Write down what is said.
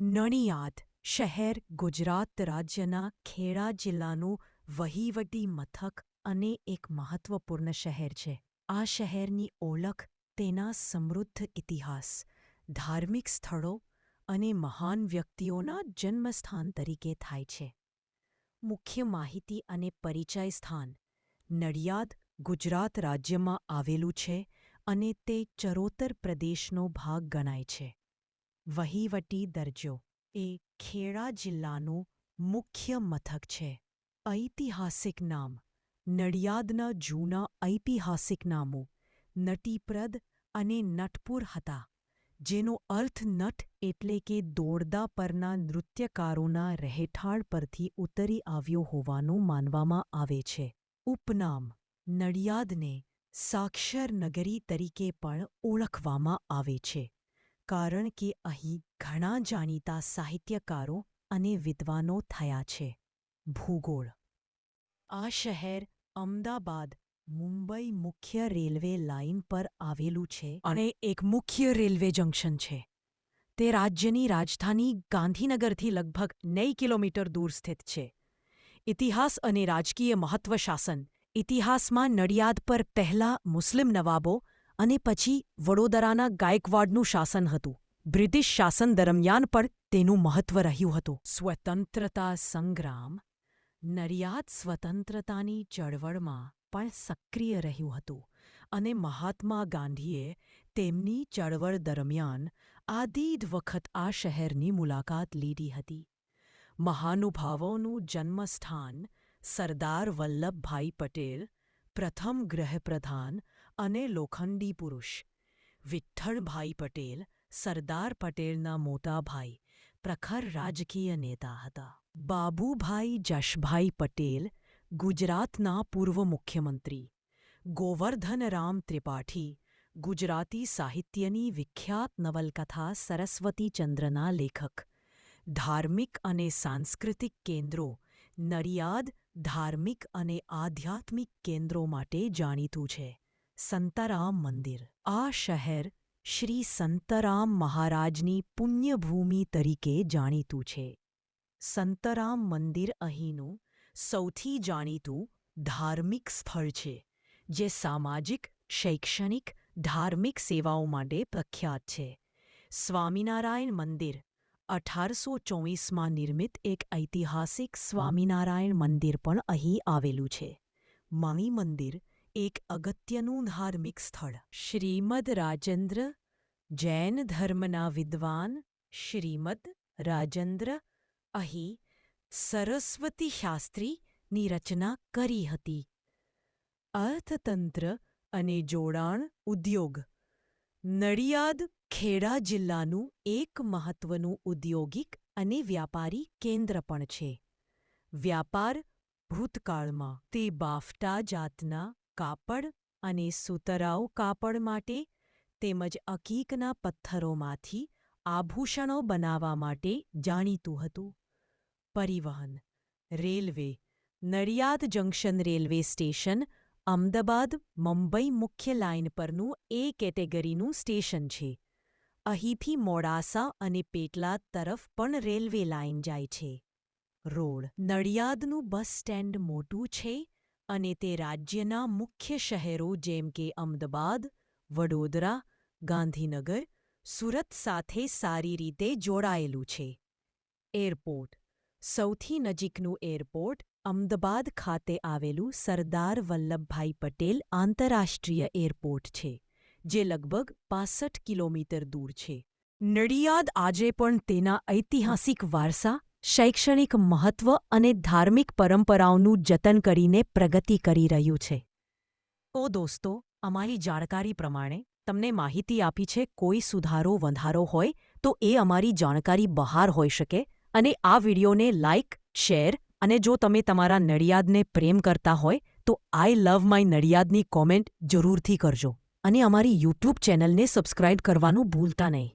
નણિયાદ શહેર ગુજરાત રાજ્યના ખેડા જિલ્લાનું વહીવટી મથક અને એક મહત્વપૂર્ણ શહેર છે. આ શહેરની ઓળખ તેના સમૃદ્ધ ઇતિહાસ, ધાર્મિક સ્થળો અને મહાન વ્યક્તિઓના જન્મસ્થાન તરીકે થાય છે. મુખ્ય માહિતી અને પરિચય સ્થાન નડિયાદ, ગુજરાત રાજ્યમાં આવેલું છે અને તે ચરોતર પ્રદેશનો ભાગ ગણાય છે. વહીવટી દરજ્જો. એ ખેડા જિલ્લાનું મુખ્ય મથક છે. ઐતિહાસિક નામ. નડિયાદના જૂના ઐતિહાસિક નામો. નટીપ્રદ અને નટપુર હતા. જેનો અર્થ નટ એટલે કે દોડદા પરના નૃત્યકારોના રહેઠાણ પરથી ઉતરી આવ્યો હોવાનું માનવામાં આવે છે. ઉપનામ. નડિયાદને સાક્ષર નગરી તરીકે પણ ઓળખવામાં આવે છે. કારણ કે અહીં ઘણા જાણીતા સાહિત્યકારો અને વિદ્વાનો થયા છે. ભૂગોળ. આ શહેર અમદાવાદ, મુંબઈ મુખ્ય રેલવે લાઇન પર આવેલું છે અને એક મુખ્ય રેલવે જંકશન છે. તે રાજ્યની રાજધાની ગાંધીનગરથી લગભગ નવ કિલોમીટર દૂર સ્થિત છે. ઇતિહાસ અને રાજકીય મહત્વ શાસન ઇતિહાસમાં નડિયાદ પર પહેલા મુસ્લિમ નવાબો અને પછી વડોદરાના ગાયકવાડનું શાસન હતું. બ્રિટિશ શાસન દરમિયાન પણ તેનું મહત્વ રહ્યું હતું. સ્વતંત્રતા સંગ્રામ નડિયાદ સ્વતંત્રતાની ચળવળમાં પણ સક્રિય રહ્યું હતું અને મહાત્મા ગાંધીએ તેમની ચળવળ દરમિયાન આદિદ વખત આ શહેરની મુલાકાત લીધી હતી. મહાનુભાવોનું જન્મસ્થાન સરદાર વલ્લભભાઈ પટેલ, પ્રથમ ગૃહપ્રધાન અને લોખંડી પુરુષ. વિઠ્ઠલભાઈ પટેલ, સરદાર પટેલના મોટા ભાઈ, પ્રખર રાજકીય નેતા હતા. બાબુભાઈ જશભાઈ પટેલ, ગુજરાતના પૂર્વ મુખ્યમંત્રી. ગોવર્ધનરામ ત્રિપાઠી, ગુજરાતી સાહિત્યની વિખ્યાત નવલકથા સરસ્વતીચંદ્રના લેખક. ધાર્મિક અને સાંસ્કૃતિક કેન્દ્રો, નડિયાદ ધાર્મિક અને આધ્યાત્મિક કેન્દ્રો માટે જાણીતું છે. સંતરામ મંદિર. આ શહેર શ્રી સંતરામ મહારાજની પુણ્યભૂમિ તરીકે જાણીતું છે. સંતરામ મંદિર અહીંનું સૌથી જાણીતું ધાર્મિક સ્થળ છે, જે સામાજિક, શૈક્ષણિક, ધાર્મિક સેવાઓ માટે પ્રખ્યાત છે. સ્વામિનારાયણ મંદિર અઢારસો ચોવીસમાં નિર્મિત એક ઐતિહાસિક સ્વામિનારાયણ મંદિર પણ અહીં આવેલું છે. મણિ મંદિર એક અગત્યનું ધાર્મિક સ્થળ. શ્રીમદ રાજેન્દ્ર જૈન ધર્મના વિદ્વાન શ્રીમદ રાજેન્દ્ર અહીં સરસ્વતી શાસ્ત્રીની રચના કરી હતી. અર્થતંત્ર અને જોડાણ ઉદ્યોગ. નડિયાદ ખેડા જિલ્લાનું એક મહત્વનું ઉદ્યોગિક અને વ્યાપારી કેન્દ્ર પણ છે. વ્યાપાર ભૂતકાળમાં તે બાફટા જાતના કાપડ અને સુતરાઉ કાપડ માટે તેમજ અકીકના પથ્થરોમાંથી આભૂષણો બનાવવા માટે જાણીતું હતું. પરિવહન, railway, Nadiad junction railway station, Ahmedabad, Mumbai મુખ્ય લાઇન પરનું એ કેટેગરીનું સ્ટેશન છે. અહીંથી મોડાસા અને પેટલાદ તરફ પણ રેલવે લાઇન જાય છે. રોડ, નડિયાદનું બસ સ્ટેન્ડ મોટું છે અને તે રાજ્યના મુખ્ય શહેરો જેમ કે અમદાવાદ, વડોદરા, ગાંધીનગર, સુરત સાથે સારી રીતે જોડાયેલું છે. એરપોર્ટ. સૌથી નજીકનું એરપોર્ટ અમદાવાદ ખાતે આવેલું સરદાર વલ્લભભાઈ પટેલ આંતરરાષ્ટ્રીય એરપોર્ટ છે, જે લગભગ પાસઠ કિલોમીટર દૂર છે. નડિયાદ આજે પણ તેના ઐતિહાસિક વારસા શૈક્ષણિક મહત્વ અને ધાર્મિક પરંપરાઓનું જતન કરીને પ્રગતિ કરી રહ્યું છે. ઓ દોસ્તો, અમારી જાણકારી પ્રમાણે તમને માહિતી આપી છે, કોઈ સુધારો, વધારો હોય તો એ અમારી જાણકારી બહાર હોઈ શકે અને આ વિડિયોને લાઇક શેર અને જો તમે તમારા નડિયાદને પ્રેમ કરતા હોય તો આઈ લવ માય નડિયાદની કોમેન્ટ જરૂરથી કરજો અને અમારી યુટ્યુબ ચેનલને સબસ્ક્રાઇબ કરવાનું ભૂલતા નહીં.